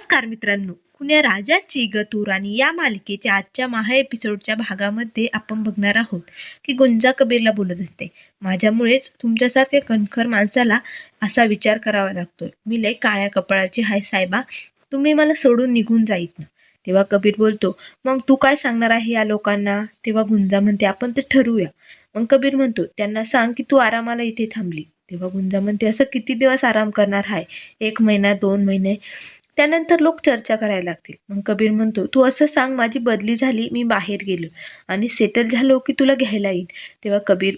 नमस्कार मित्रांनो. कुण्या राजाची गतुराणी या मालिकेच्या आजच्या महा एपिसोडच्या भागामध्ये आपण बघणार आहोत की गुंजा कबीरला बोलत असते. माझ्यामुळेच तुमच्यासारख्या कणखर माणसाला असा विचार करावा लागतोय. मी लय काळ्या कपाळाची हाय साहेबा तुम्ही मला सोडून निघून जाईत ना तेव्हा कबीर बोलतो मग तू काय सांगणार आहे या लोकांना? तेव्हा गुंजा म्हणते आपण ते ठरवूया. मग कबीर म्हणतो त्यांना सांग की तू आरामाला इथे थांबली. तेव्हा गुंजा म्हणते असं किती दिवस आराम करणार आहे एक महिना दोन महिने त्यानंतर लोक चर्चा करायला लागतील. मग कबीर म्हणतो तू असं सांग माझी बदली झाली मी बाहेर गेलो आणि सेटल झालो की तुला घ्यायला येईन. तेव्हा कबीर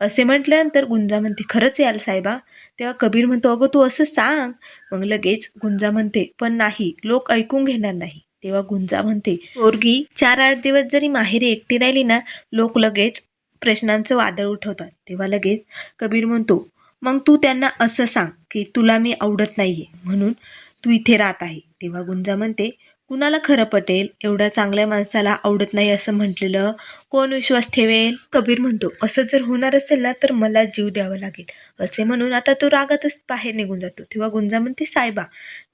असे म्हटल्यानंतर गुंजा म्हणते खरंच याल साहेबा. तेव्हा कबीर म्हणतो अगं तू असं सांग. मग लगेच गुंजा म्हणते पण नाही लोक ऐकून घेणार नाही. तेव्हा गुंजा म्हणते पोरगी चार आठ दिवस जरी माहेरी एकटी राहिली ना लोक लगेच प्रश्नांचं वादळ उठवतात. तेव्हा लगेच कबीर म्हणतो मग तू त्यांना असं सांग की तुला मी आवडत नाहीये. म्हणून तू इथे राहत आहे. तेव्हा गुंजा म्हणते कुणाला खरं पटेल? एवढ्या चांगल्या माणसाला आवडत नाही असं म्हटलेलं कोण विश्वास ठेवेल? कबीर म्हणतो असं जर होणार असेल ना तर मला जीव द्यावा लागेल. असे म्हणून आता तो रागातच बाहेर निघून जातो. तेव्हा गुंजा म्हणते साहेबा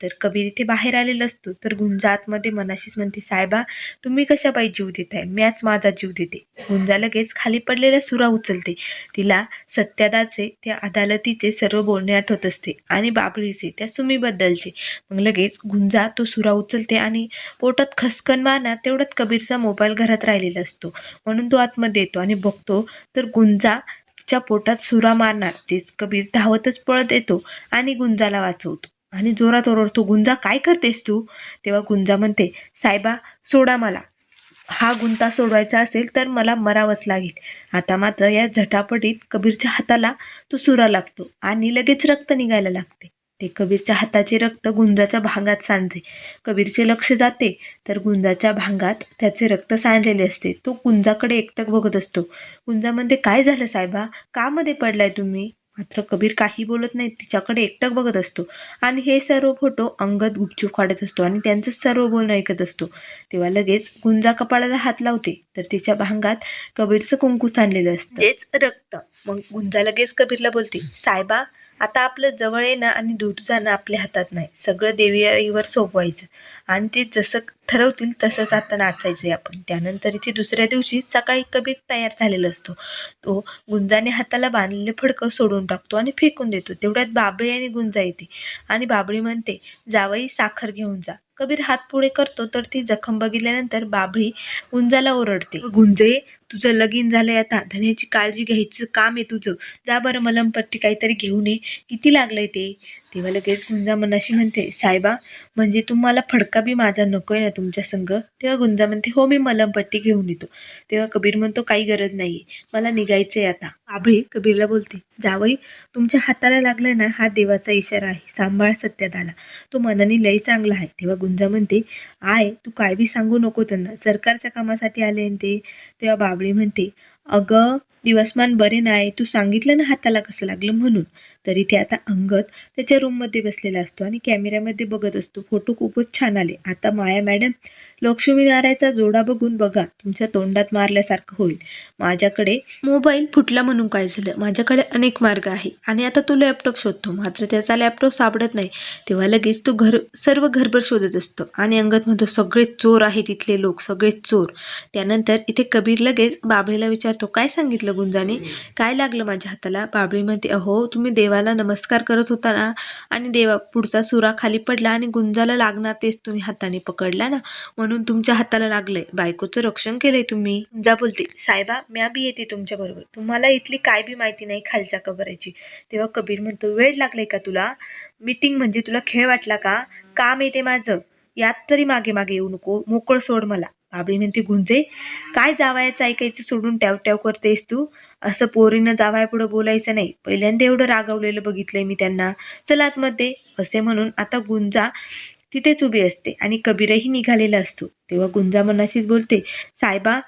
तर कबीर इथे बाहेर आलेला असतो. तर गुंजा आतमध्ये मनाशीच म्हणते साहेबा तुम्ही कशा बाई जीव देताय? मॅच माझा जीव देते. गुंजा लगेच खाली पडलेल्या सुरा उचलते. तिला सत्यादाचे त्या अदालतीचे सर्व बोलणे आठवत असते आणि बाबळीचे त्या सुमीबद्दलचे. मग लगेच गुंजा तो सुरा उचलते आणि पोटात खसकन मारणार तेवढ्यात कबीरचा मोबाईल घरात राहिलेला असतो. म्हणून तो आतमध्ये येतो आणि बघतो तर गुंजाच्या पोटात सुरा मारणार. तेच कबीर धावतच पळत येतो आणि गुंजाला वाचवतो. आणि जोरात ओरडतो गुंजा काय करतेस तू? तेव्हा गुंजा म्हणते साहेबा सोडा मला. हा गुंता सोडवायचा असेल तर मला मरावंच लागेल. आता मात्र या झटापटीत कबीरच्या हाताला तो सुरा लागतो आणि लगेच रक्त निघायला लागते. ते कबीरच्या हाताचे रक्त गुंजाच्या भांगात सांडते. कबीरचे लक्ष जाते तर गुंजाच्या भांगात त्याचे रक्त सांडलेले असते. तो गुंजाकडे एकटक बघत असतो. गुंजा म्हणते काय झालं साहेबा का मध्ये पडलाय तुम्ही? मात्र कबीर काही बोलत नाही तिच्याकडे एकटक बघत असतो. आणि हे सर्व फोटो अंगद गुपचूप काढत असतो आणि त्यांचं सर्व बोलणं ऐकत असतो. तेव्हा लगेच गुंजा कपाळाला हात लावते तर तिच्या भांगात कबीरचं कुंकू सांडलेलं असतं. तेच रक्त. मग गुंजा लगेच कबीरला बोलते साहेबा आता आपलं जवळ येणं आणि दूर जाणं आपल्या हातात नाही. सगळं देवी आईवर सोपवायचं. आणि ते जसं ठरवतील तसंच आता नाचायचं आहे आपण. त्यानंतर इथे दुसऱ्या दिवशी सकाळी कबीर तयार झालेला असतो. तो गुंजाने हाताला बांधलेलं फडकं सोडून टाकतो आणि फेकून देतो. तेवढ्यात बाबळी आणि गुंजा येते. आणि बाबळी म्हणते जावई साखर घेऊन जा. कबीर हात पुढे करतो तर ती जखम बघितल्यानंतर बाबळी गुंजाला ओरडते. गुंजे तुझं लगीन झालंय आता. धन्याची काळजी घ्यायचं काम आहे तुझं. जा बरं मलमपट्टी काहीतरी घेऊन ये. किती लागलंय ते? तेव्हा लगेच गुंजा मनाशी म्हणते साहेबा म्हणजे तुम्हाला फडका बी माझा नको आहे ना तुमच्या संग? तेव्हा गुंजा म्हणते हो मी मलमपट्टी घेऊन येतो. तेव्हा कबीर म्हणतो काही गरज नाहीये मला निघायचं आहे आता. आभळी कबीरला बोलते जावई तुमच्या हाताला लागलाय ना हा देवाचा इशारा आहे सांभाळ सत्यादाला. तो मनाने लय चांगला आहे. तेव्हा गुंजा म्हणते आय तू काय बी सांगू नको त्यांना सरकारच्या कामासाठी आले ते. तेव्हा बाबळी म्हणते अगं दिवसमान बरे नाही तू सांगितलं ना हाताला कसं लागलं म्हणून. तरी ते आता अंगत त्याच्या रूममध्ये बसलेला असतो आणि कॅमेऱ्यामध्ये बघत असतो. फोटो खूपच छान आले. आता माया मॅडम लक्ष्मी नारायचा जोडा बघून बघा तुमच्या तोंडात मारल्यासारखं होईल. माझ्याकडे मोबाईल फुटला म्हणून काय झालं? माझ्याकडे अनेक मार्ग आहे आणि आता तो लॅपटॉप शोधतो. मात्र त्याचा लॅपटॉप सापडत नाही. तेव्हा लगेच तो घर सर्व घरभर शोधत असतो आणि अंगत म्हणतो सगळे चोर आहे तिथले लोक सगळे चोर. त्यानंतर इथे कबीर लगेच बाबळीला विचारतो काय सांगितलं गुंजाने? काय लागलं माझ्या हाताला? बाबळी म्हणते अहो तुम्ही देवाला नमस्कार करत होता ना आणि देवा पुढचा सुरा खाली पडला आणि गुंजाला लागणार तेच तुम्ही हाताने पकडला ना. म्हणून तुमच्या हाताला लागलंय. बायकोचं रक्षण केलंय तुम्ही. गुंजा बोलते. साहेबा म्या बी येते तुमच्या बरोबर. तुम्हाला इथली काय बी माहिती नाही खालच्या कबरायची तेव्हा कबीर म्हणतो वेळ लागलाय का तुला? मीटिंग म्हणजे तुला खेळ वाटला का? काम येते माझं. यात तरी मागे मागे येऊ नको. मोकळ सोड मला. बाबळी म्हणते गुंजे काय जावायचं ऐकायचं सोडून टॅव टॅव करतेस तू? असं पोरीनं जावाय पुढं बोलायचं नाही. पहिल्यांदा एवढं रागवलेलं बघितलंय मी त्यांना. चला आतमध्ये असे म्हणून आता गुंजा तिथेच उभी असते आणि कबीरही निघालेला असतो. तेव्हा गुंजा मनाशीच बोलते साहेबा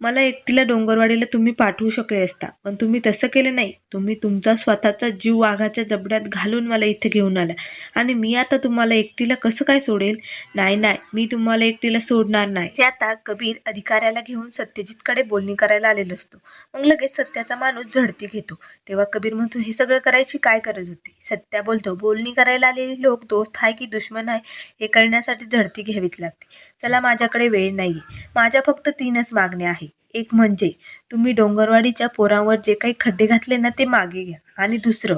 मला एकटीला डोंगरवाडीला तुम्ही पाठवू शकले असता पण तुम्ही तसं केलं नाही. तुम्ही तुमचा स्वतःचा जीव वाघाच्या जबड्यात घालून मला इथे घेऊन आला. आणि मी आता तुम्हाला एकटीला कसं काय सोडेल? नाही नाही मी तुम्हाला एकटीला सोडणार नाही. ते आता कबीर अधिकाऱ्याला घेऊन सत्यजितकडे बोलणी करायला आलेलो असतो. मग लगेच सत्याचा माणूस झडती घेतो. तेव्हा कबीर म्हणतो हे सगळं करायची काय गरज होती? सत्या बोलतो बोलणी करायला आलेले लोक दोस्त आहे की दुश्मन आहे हे कळण्यासाठी झडती घ्यावीच लागते. चला माझ्याकडे वेळ नाही माझ्या फक्त तीनच मागण्या आहे एक म्हणजे तुम्ही डोंगरवाडीच्या पोरांवर जे काही खड्डे घातले ना ते मागे घ्या. आणि दुसरं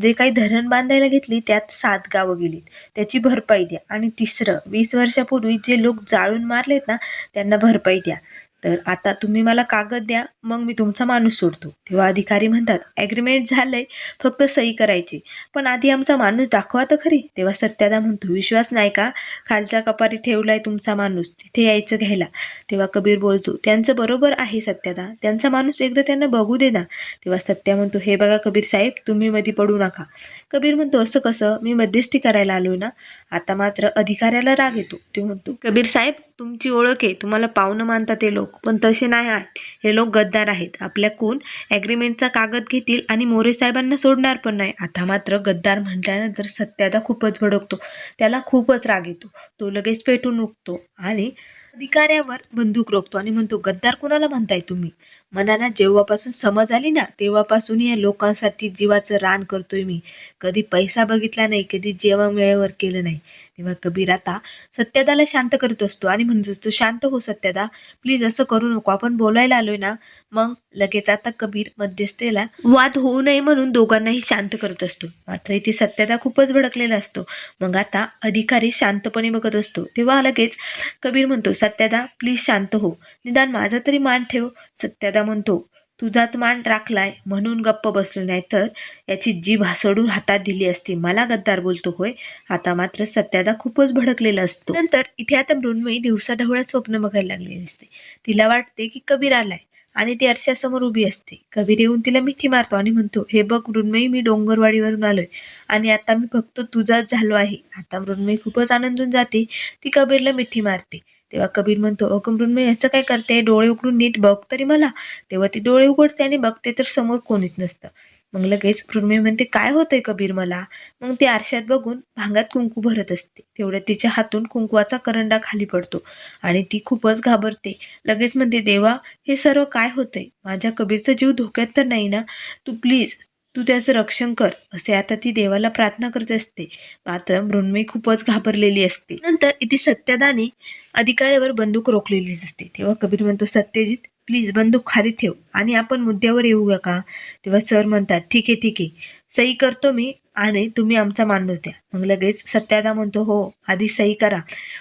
जे काही धरण बांधायला घेतली त्यात सात गावं गेलीत. त्याची भरपाई द्या. आणि तिसरं वीस वर्षापूर्वी जे लोक जाळून मारलेत ना त्यांना भरपाई द्या. तर आता तुम्ही मला कागद द्या मग मी तुमचा माणूस सोडतो. तेव्हा अधिकारी म्हणतात ॲग्रीमेंट झालंय फक्त सही करायची. पण आधी आमचा माणूस दाखवा तर खरी. तेव्हा सत्यादा म्हणतो विश्वास नाही का? खालच्या कपारी ठेवलाय तुमचा माणूस तिथे यायचं घ्यायला. तेव्हा कबीर बोलतो त्यांचं बरोबर आहे सत्यादा. त्यांचा माणूस एकदा त्यांना बघू दे ना. तेव्हा सत्या म्हणतो हे बघा कबीर साहेब तुम्ही मध्ये पडू नका. कबीर म्हणतो असं कसं? मी मध्यस्थी करायला आलोय ना? आता मात्र अधिकाऱ्याला राग येतो. ते म्हणतो कबीर साहेब तुमची ओळख आहे. तुम्हाला पाहुणं मानतात ते लोक. पण तसे नाही आहेत. हे लोक गद्दार आहेत. आपल्याकून ॲग्रीमेंटचा कागद घेतील आणि मोरे साहेबांना सोडणार पण नाही. आता मात्र गद्दार म्हटल्यानंतर सत्यादा खूपच भडकतो. त्याला खूपच राग येतो. तो लगेच पेटून उठतो आणि अधिकाऱ्यावर बंदूक रोखतो आणि म्हणतो गद्दार कोणाला म्हणताय तुम्ही? मनाला जेव्हापासून समज आली ना तेव्हापासून या लोकांसाठी जीवाचं रान करतोय मी. कधी पैसा बघितला नाही कधी जेवण वेळेवर केलं नाही. तेव्हा कबीर आता सत्यदाला शांत करत असतो आणि म्हणत असतो शांत हो सत्यदा प्लीज असं करू नको आपण बोलायला आलोय ना. मग लगेच आता कबीर मध्यस्थेला वाद होऊ नये म्हणून दोघांनाही शांत करत असतो. मात्र इथे सत्यदा खूपच भडकलेला असतो. मग आता अधिकारी शांतपणे बघत असतो. तेव्हा लगेच कबीर म्हणतो सत्यदा प्लीज शांत हो. निदान माझा तरी मान ठेव. सत्यदा म्हणतो तुझाच मान राखलाय म्हणून गप्प बसलो नाही तर? याची जीभ हासडून हातात दिली असती. मला गद्दार बोलतो होय? आता मात्र सत्यादा खूपच भडकलेला असतो. नंतर इथे आता मृण्मयी दिवसा ढवळ्यात स्वप्न बघायला लागलेली असते. तिला वाटते की कबीर आलाय आणि ती आरशासमोर उभी असते. कबीर येऊन तिला मिठी मारतो आणि म्हणतो हे बघ मृण्मयी मी डोंगरवाडीवरून आलोय आणि आता मी फक्त तुझाच झालो आहे. आता मृण्मयी खूपच आनंदून जाते. ती कबीरला मिठी मारते. तेव्हा कबीर म्हणतो अगं मृण्मयी असं काय करते? डोळे उघडून नीट बघ तरी मला. तेव्हा ती डोळे उघडते आणि बघते तर समोर कोणीच नसतं. मग लगेच मृण्मयी म्हणते काय होतंय कबीर मला? मग ती आरशात बघून भांगात कुंकू भरत असते. तेवढ्यात तिच्या हातून कुंकवाचा करंडा खाली पडतो आणि ती खूपच घाबरते. लगेच म्हणते देवा हे सर्व काय होतंय? माझ्या कबीरचा जीव धोक्यात तर नाही ना? तू प्लीज तू त्याचं रक्षण कर असे आता ती देवाला प्रार्थना करत असते. मात्र मृण्मयी खूपच घाबरलेली असते. नंतर इथे सत्यदाने अधिकाऱ्यावर बंदूक रोखलेलीच असते. तेव्हा कबीर म्हणतो सत्यजित प्लीज बंदूक खाली ठेव आणि आपण मुद्द्यावर येऊया का? तेव्हा सर म्हणतात ठीक आहे ठीक आहे. सही करतो मी आणि तुम्ही आमचा माणूस द्या. मग लगेच सत्यादा म्हणतो हो आधी सही करा.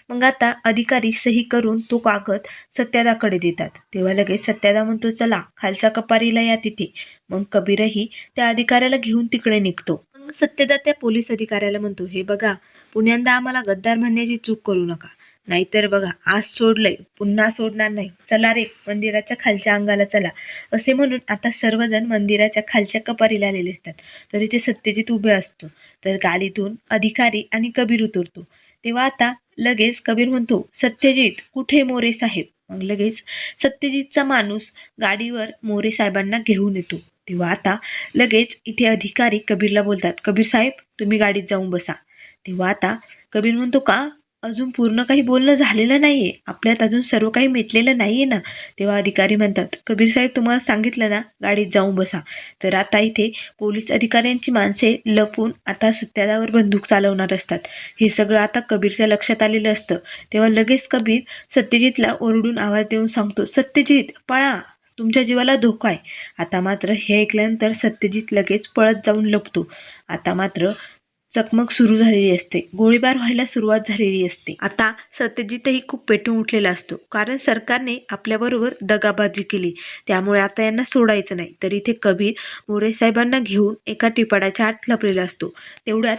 मग आता अधिकारी सही करून तो कागद सत्यादाकडे देतात. तेव्हा लगेच सत्यादा म्हणतो चला खालच्या कपारीला या तिथे. मग कबीरही त्या अधिकाऱ्याला घेऊन तिकडे निघतो. मग सत्यदा त्या पोलीस अधिकाऱ्याला म्हणतो हे बघा पुण्यांदा आम्हाला गद्दार म्हणण्याची चूक करू नका. नाहीतर बघा आज सोडलंय पुन्हा सोडणार नाही. चला रे मंदिराच्या खालच्या अंगाला चला. असे म्हणून आता सर्वजण मंदिराच्या खालच्या कपारीला आलेले असतात. तर इथे सत्यजित उभे असतो. तर गाडीतून अधिकारी आणि कबीर उतरतो. तेव्हा आता लगेच कबीर म्हणतो सत्यजित कुठे मोरे साहेब? मग लगेच सत्यजितचा माणूस गाडीवर मोरे साहेबांना घेऊन येतो. तेव्हा आता लगेच इथे अधिकारी कबीरला बोलतात कबीर साहेब तुम्ही गाडीत जाऊन बसा. तेव्हा आता कबीर म्हणतो का? अजून पूर्ण काही बोलणं झालेलं नाही आहे आपल्यात अजून सर्व काही मिटलेलं नाही आहे ना तेव्हा अधिकारी म्हणतात कबीर साहेब तुम्हाला सांगितलं ना गाडीत जाऊन बसा. तर आता इथे पोलीस अधिकाऱ्यांची माणसे लपून आता सत्यादावर बंदूक चालवणार असतात. हे सगळं आता कबीरच्या लक्षात आलेलं असतं. तेव्हा लगेच कबीर सत्यजितला ओरडून आवाज देऊन सांगतो सत्यजित पळा तुमच्या जीवाला धोका आहे. आता मात्र हे ऐकल्यानंतर सत्यजित लगेच पळत जाऊन लपतो. आता मात्र चकमक सुरू झालेली असते. गोळीबार व्हायला सुरुवात झालेली असते. आता सत्यजितही खूप पेटून उठलेला असतो. कारण सरकारने आपल्याबरोबर दगाबाजी केली. त्यामुळे आता यांना सोडायचं नाही. तर इथे कबीर मोरे साहेबांना घेऊन एका टिपाडाच्या आत लपलेला असतो. तेवढ्यात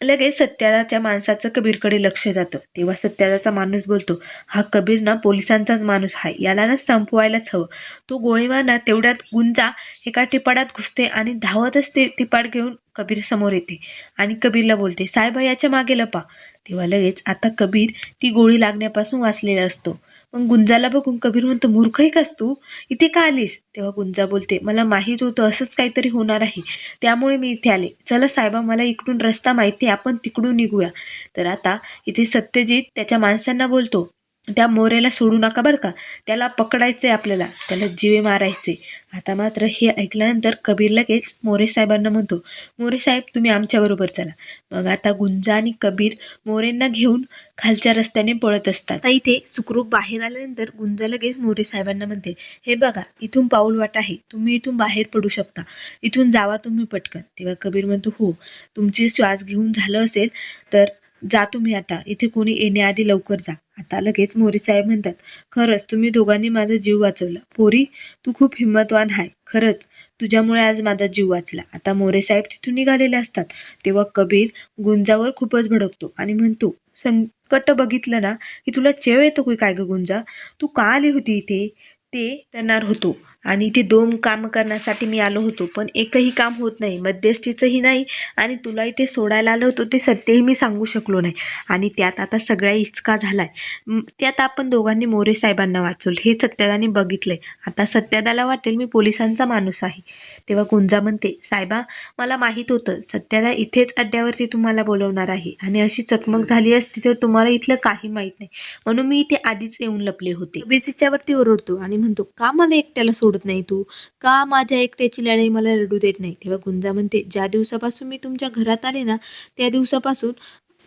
लगेच सत्यादाच्या माणसाचं कबीरकडे लक्ष जातं. तेव्हा सत्यादाचा माणूस बोलतो हा कबीर ना पोलिसांचाच माणूस आहे. याला ना संपवायलाच हवं. तो गोळी तेवढ्यात गुंजा एका टिपाडात घुसते आणि धावतच ते टिपाड घेऊन कबीर समोर येते आणि कबीरला बोलते साहेबा याच्या मागे लपा तेव्हा लगेच आता कबीर ती गोळी लागण्यापासून वाचलेला असतो. मग गुंजाला बघून कबीर म्हणतो मूर्ख आहे कास तू? इथे का आलीस? तेव्हा गुंजा बोलते मला माहीत होतं असंच काहीतरी होणार आहे. त्यामुळे मी इथे आले. चला साहेबा मला इकडून रस्ता माहिती आहे. आपण तिकडून निघूया. तर आता इथे सत्यजित त्याच्या माणसांना बोलतो त्या मोऱ्याला सोडू नका बरं का. त्याला पकडायचं आहे आपल्याला. त्याला जिवे मारायचे. आता मात्र हे ऐकल्यानंतर कबीर लगेच मोरे साहेबांना म्हणतो मोरे साहेब तुम्ही आमच्याबरोबर चला. मग आता गुंजा आणि कबीर मोरेंना घेऊन खालच्या रस्त्याने पळत असतात. आता इथे सुखरूप बाहेर आल्यानंतर गुंजा लगेच मोरे साहेबांना म्हणते हे बघा इथून पाऊल वाट आहे. तुम्ही इथून बाहेर पडू शकता. इथून जावा तुम्ही पटकन. तेव्हा कबीर म्हणतो हो तुमची श्वास घेऊन झालं असेल तर जा तुम्ही आता. इथे कोणी येण्याआधी लवकर जा. आता लगेच मोरे साहेब म्हणतात खरंच तुम्ही दोघांनी माझा जीव वाचवला. पोरी तू खूप हिंमतवान आहे खरंच तुझ्यामुळे आज माझा जीव वाचला. आता मोरे साहेब तिथून निघालेले असतात. तेव्हा कबीर गुंजावर खूपच भडकतो आणि म्हणतो संकट बघितलं ना की तुला चेव येतो की काय ग गुंजा? तू का आली होती इथे? ते करणार होतो. आणि इथे दोन काम करण्यासाठी मी आलो होतो. पण एकही काम होत नाही. मध्यस्थीचंही नाही आणि तुला इथे सोडायला आलं होतं ते सत्यही मी सांगू शकलो नाही. आणि त्यात आता सगळ्या इचका झालाय. आहे त्यात आपण दोघांनी मोरे साहेबांना वाचवलं. हे सत्यदाने बघितलंय. आता सत्यदाला वाटेल मी पोलिसांचा माणूस आहे. तेव्हा गुंजा म्हणते साहेबा मला माहीत होतं सत्याला इथेच अड्ड्यावरती तुम्हाला बोलवणार आहे आणि अशी चकमक झाली असती तर तुम्हाला इथलं काही माहीत नाही. म्हणून मी इथे आधीच येऊन लपले होते. कबीर तिच्यावरती ओरडतो आणि म्हणतो का मला एकट्याला सोडत नाही तू. का माझ्या एकट्याची लढाई मला लढू देत नाही? तेव्हा गुंजा म्हणते ज्या दिवसापासून मी तुमच्या घरात आले ना त्या दिवसापासून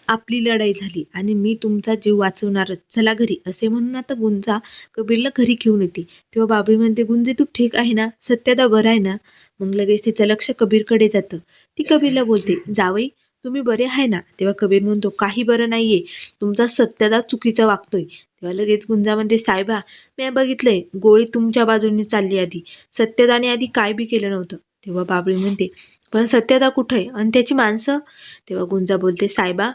आपली लढाई झाली आणि मी तुमचा जीव वाचवणारच. चला घरी. असे म्हणून आता गुंजा कबीरला घरी घेऊन येते. तेव्हा बाबरी म्हणते गुंजे तू ठीक आहे ना? सत्यदा बरं आहे ना. मग लगेच तिचं लक्ष कबीरकडे जातं. ती कबीरला बोलते जावई तुम्ही बरे आहे ना? तेव्हा कबीर म्हणतो काही बरं नाहीये. तुमचा सत्यदा चुकीचा वागतोय. तेव्हा लगेच गुंजा म्हणते साहेबा मी बघितलंय. गोळी तुमच्या बाजूने चालली आधी. सत्यदाने आधी काय बी केलं नव्हतं. तेव्हा बाबळी म्हणते पण सत्यदा कुठं आहे? आणि त्याची माणसं? तेव्हा गुंजा बोलते साहेबा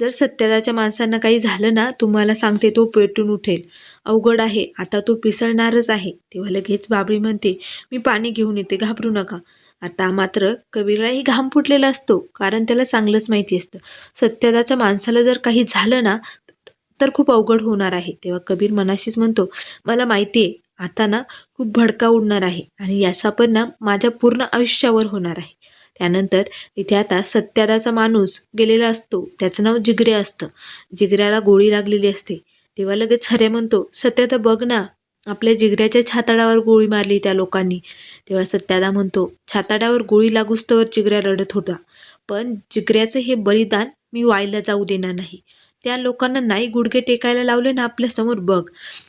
जर सत्यदाच्या माणसांना काही झालं ना तुम्हाला सांगते तो पेटून उठेल. अवघड आहे. आता तो पिसळणारच आहे. तेव्हा लगेच बाबळी म्हणते मी पाणी घेऊन येते. घाबरू नका. आता मात्र कबीरलाही घाम फुटलेला असतो कारण त्याला चांगलंच माहिती असतं. सत्यदाच्या माणसाला जर काही झालं ना तर खूप अवघड होणार आहे. तेव्हा कबीर मनाशीच म्हणतो मला माहिती आहे आता ना खूप भडका उडणार आहे आणि याचा परिणाम माझ्या पूर्ण आयुष्यावर होणार आहे. त्यानंतर इथे आता सत्यादाचा माणूस गेलेला असतो त्याचं नाव जिगरे असतं. जिगऱ्याला गोळी लागलेली असते. तेव्हा लगेच हरे म्हणतो सत्यादा बघ ना आपल्या जिगऱ्याच्या छाताडावर गोळी मारली त्या लोकांनी. तेव्हा सत्यादा म्हणतो छाताडावर गोळी लागूस तर जिगऱ्या रडत होता. पण जिगऱ्याचं हे बलिदान मी व्हायला जाऊ देणार नाही. त्या लोकांना नाही गुडघे टेकायला लावले ना आपल्यासमोर बघ.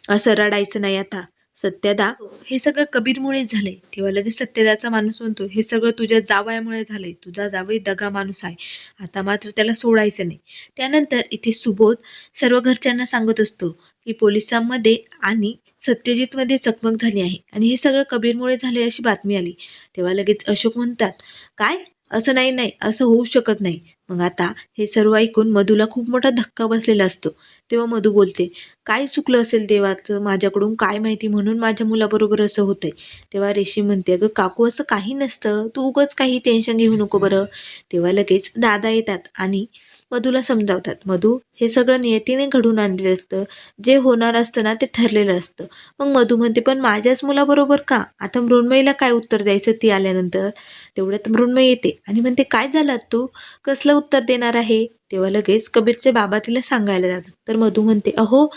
असं रडायचं नाही आता. सत्यदा हे सगळं कबीरमुळे झालंय. तेव्हा लगेच सत्यदाचा माणूस म्हणतो हे सगळं तुझ्या जावयामुळे झालंय. तुझा जावई दगा माणूस आहे. आता मात्र त्याला सोडायचं नाही. त्यानंतर इथे सुबोध सर्व घरच्यांना सांगत असतो की पोलिसांमध्ये आणि सत्यजितमध्ये चकमक झाली आहे. आणि हे सगळं कबीरमुळे झाले अशी बातमी आली. तेव्हा लगेच अशोक म्हणतात काय? असं नाही नाही. असं होऊ शकत नाही. मग आता हे सर्व ऐकून मधूला खूप मोठा धक्का बसलेला असतो. तेव्हा मधू बोलते काय चुकलं असेल देवाचं? माझ्याकडून काय माहिती? म्हणून माझ्या मुलाबरोबर असं होतंय. तेव्हा रेशी म्हणते अगं काकू असं काही नसतं. तू उगच काही टेन्शन घेऊ नको बरं. तेव्हा लगेच दादा येतात आणि मधूला समजावतात. मधू हे सगळं नियतीने घडून आणलेलं असतं. जे होणार असतं ना ते ठरलेलं असतं. मग मधू म्हणते पण माझ्याच मुलाबरोबर का? आता मृण्मयीला काय उत्तर द्यायचं? ती आल्यानंतर तेवढ्यात मृण्मयी येते. आणि म्हणते काय झालं तू कसलं उत्तर देणार आहे? तेव्हा लगेच कबीरचे बाबा तिला सांगायला जातात. तर मधू म्हणते अहो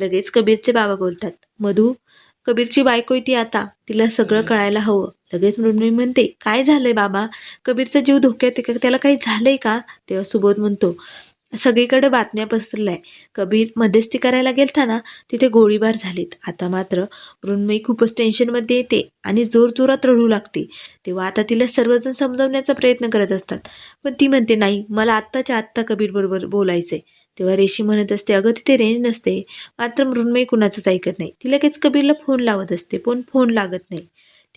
लगेच कबीरचे बाबा बोलतात मधू कबीरची बायको आहे ती आता. तिला सगळं कळायला हवं. लगेच मृण्मयी म्हणते काय झालंय बाबा? कबीरचा जीव धोक्यात आहे का? त्याला काही झालंय का? तेव्हा सुबोध म्हणतो सगळीकडे बातम्या पसरल्या कबीर मध्यस्थी करायला गेलता ना तिथे गोळीबार झालेत. आता मात्र मृण्मयी खूपच टेन्शनमध्ये येते आणि जोरजोरात रडू लागते. तेव्हा आता तिला सर्वजण समजावण्याचा प्रयत्न करत असतात. पण ती म्हणते नाही मला आत्ताच्या आत्ता कबीरबरोबर बोलायचंय. तेव्हा रेशी म्हणत असते अगं तिथे रेंज नसते. मात्र मृण्मयी कुणाचंच ऐकत नाही. ती लगेच कबीरला फोन लावत असते पण फोन लागत नाही.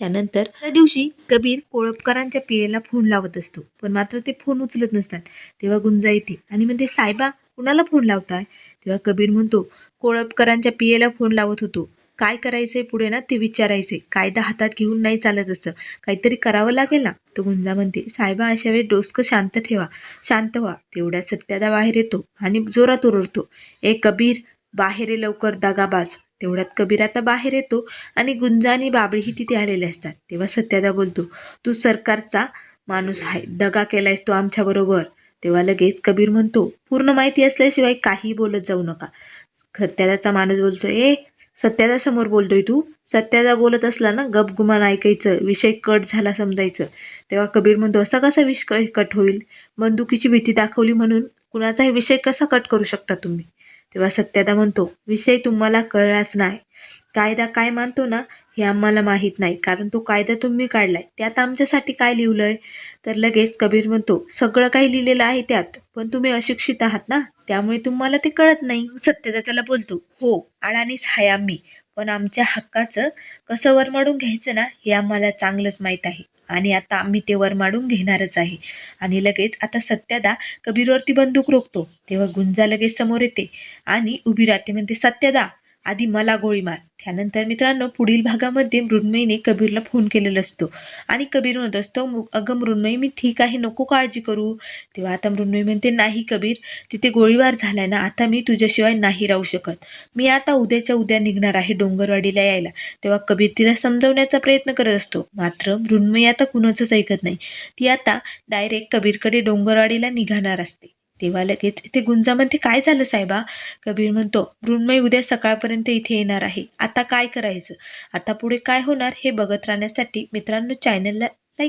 त्यानंतर त्या दिवशी कबीर कोळपकरांच्या पियेला फोन लावत असतो पण मात्र ते फोन उचलत नसतात. तेव्हा गुंजा येते आणि म्हणते साहेबा कुणाला फोन लावताय? तेव्हा कबीर म्हणतो कोळपकरांच्या पियेला फोन लावत होतो. काय करायचंय पुढे ना ते विचारायचे कायदा हातात घेऊन नाही चालत असं. काहीतरी करावं लागेल ना? तो गुंजा म्हणते साहेबा अशा वेळी डोसकं शांत ठेवा. शांत व्हा. तेवढ्या सत्यादा बाहेर येतो आणि जोरात ओरडतो. ए कबीर बाहेर ये लवकर दगाबाज. तेवढ्यात कबीर आता बाहेर येतो आणि गुंजा आणि बाबळीही तिथे आलेले असतात. तेव्हा सत्यादा बोलतो तू सरकारचा माणूस आहे. दगा केलायस तो आमच्याबरोबर तेव्हा लगेच कबीर म्हणतो पूर्ण माहिती असल्याशिवाय काही बोलत जाऊ नका. सत्यादाचा माणूस बोलतो ए सत्यादा समोर बोलतोय तू. सत्यादा बोलत असला ना गपगुमान ऐकायचं विषय कट झाला समजायचं. तेव्हा कबीर म्हणतो असा कसा विषय कट होईल? बंदुकीची भीती दाखवली म्हणून कुणाचाही विषय कसा कट करू शकता तुम्ही? तेव्हा सत्यादा म्हणतो विषय तुम्हाला कळलाच नाही. कायदा काय मानतो ना हे आम्हाला माहीत नाही. कारण तो कायदा तुम्ही काढलाय. त्यात आमच्यासाठी काय लिहिलंय? तर लगेच कबीर म्हणतो सगळं काही लिहिलेलं आहे त्यात. पण तुम्ही अशिक्षित आहात ना. त्यामुळे तुम्हाला ते कळत नाही. सत्यता त्याला बोलतो हो अडाणीच हाय आम्ही पण आमच्या हक्काचं कसं वरमाडून घ्यायचं ना हे आम्हाला चांगलंच माहीत आहे. आणि आता आम्ही ते वरमाडून घेणारच आहे. आणि लगेच आता सत्यादा कबीरवरती बंदूक रोखतो. तेव्हा गुंजा लगेच समोर येते आणि उभी राहते. म्हणते सत्यादा आधी मला गोळी मार. त्यानंतर मित्रांनो पुढील भागामध्ये मृण्मयीने कबीरला फोन केलेला असतो. आणि कबीर म्हणत असतो "मु- अगं मृण्मयी मी ठीक आहे नको काळजी करू. तेव्हा आता मृण्मयी म्हणते नाही कबीर तिथे गोळीबार झालाय ना आता मी तुझ्याशिवाय नाही राहू शकत. मी आता उद्याच्या उद्या निघणार आहे डोंगरवाडीला यायला. तेव्हा कबीर तिला समजवण्याचा प्रयत्न करत असतो. मात्र मृण्मयी आता कुणाचंच ऐकत नाही. ती आता डायरेक्ट कबीरकडे डोंगरवाडीला निघाणार असते. तेव्हा लगेच इथे गुंजा म्हणते काय झालं साहेबा? कबीर म्हणतो मृण्मयी उद्या सकाळपर्यंत इथे येणार आहे. आता काय करायचं? आता पुढे काय होणार हे बघत राहण्यासाठी मित्रांनो चॅनलला